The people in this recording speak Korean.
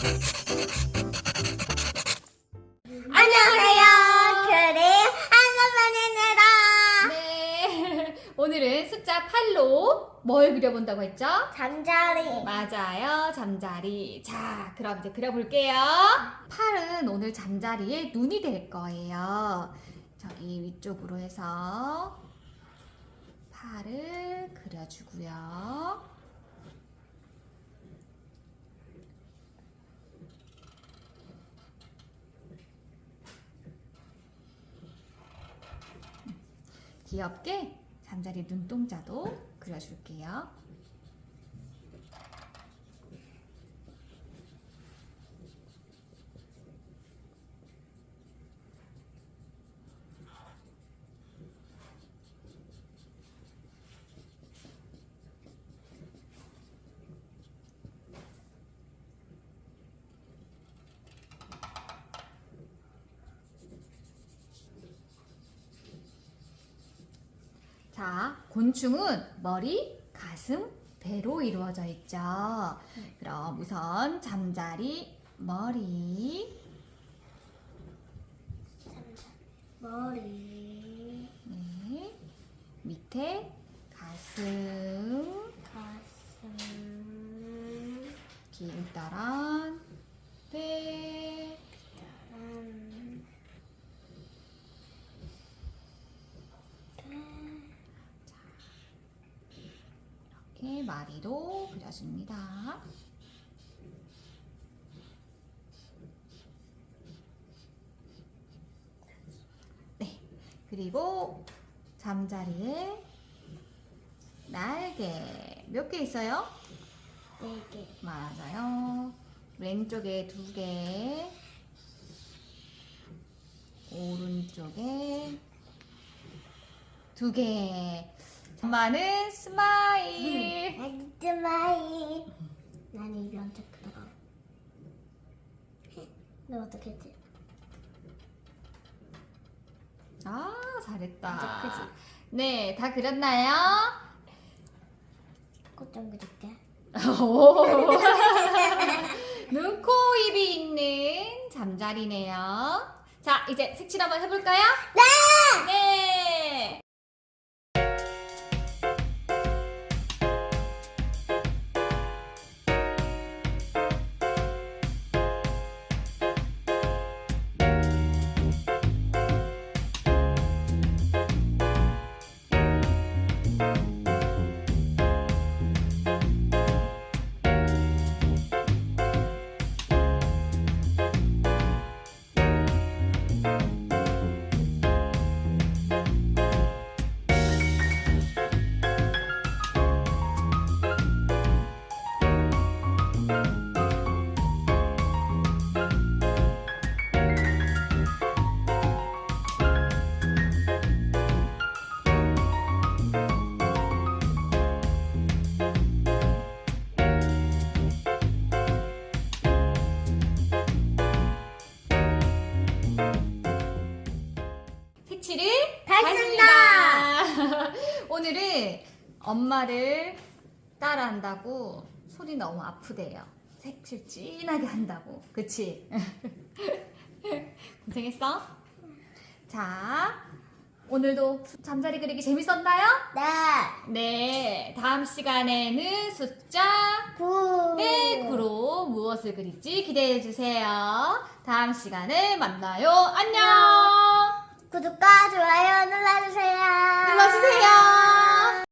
안녕하세요. 그림 한가만입니다. 네. 오늘은 숫자 8로 뭘 그려본다고 했죠? 잠자리. 맞아요. 잠자리. 자, 그럼 이제 그려볼게요. 8은 오늘 잠자리에 눈이 될 거예요. 저기 위쪽으로 해서 8을 그려주고요. 귀엽게 잠자리 눈동자도 그려줄게요. 자, 곤충은 머리, 가슴, 배로 이루어져 있죠. 그럼 우선 잠자리 머리, 머리. 네, 밑에 가슴, 가슴. 길다란 이렇게 마리도 그려줍니다. 네, 그리고 잠자리에 날개 몇 개 있어요? 네 개. 맞아요. 왼쪽에 두 개, 오른쪽에 두 개. 엄마는 스마일. 엑스마이. 난 입이 엄청 크다. 너 어떻게 했지? 아, 잘했다. 진짜 크지? 네, 다 그렸나요? 꽃 좀 그릴게. 오. 눈, 코, 입이 있는 잠자리네요. 자, 이제 색칠 한번 해볼까요? 오늘은 엄마를 따라한다고 손이 너무 아프대요. 색칠 진하게 한다고. 그치? 고생했어? 자, 오늘도 잠자리 그리기 재밌었나요? 네. 네, 다음 시간에는 숫자 구. 네, 구로 무엇을 그릴지 기대해 주세요. 다음 시간에 만나요. 안녕! 구독과 좋아요 눌러주세요. 눌러주세요.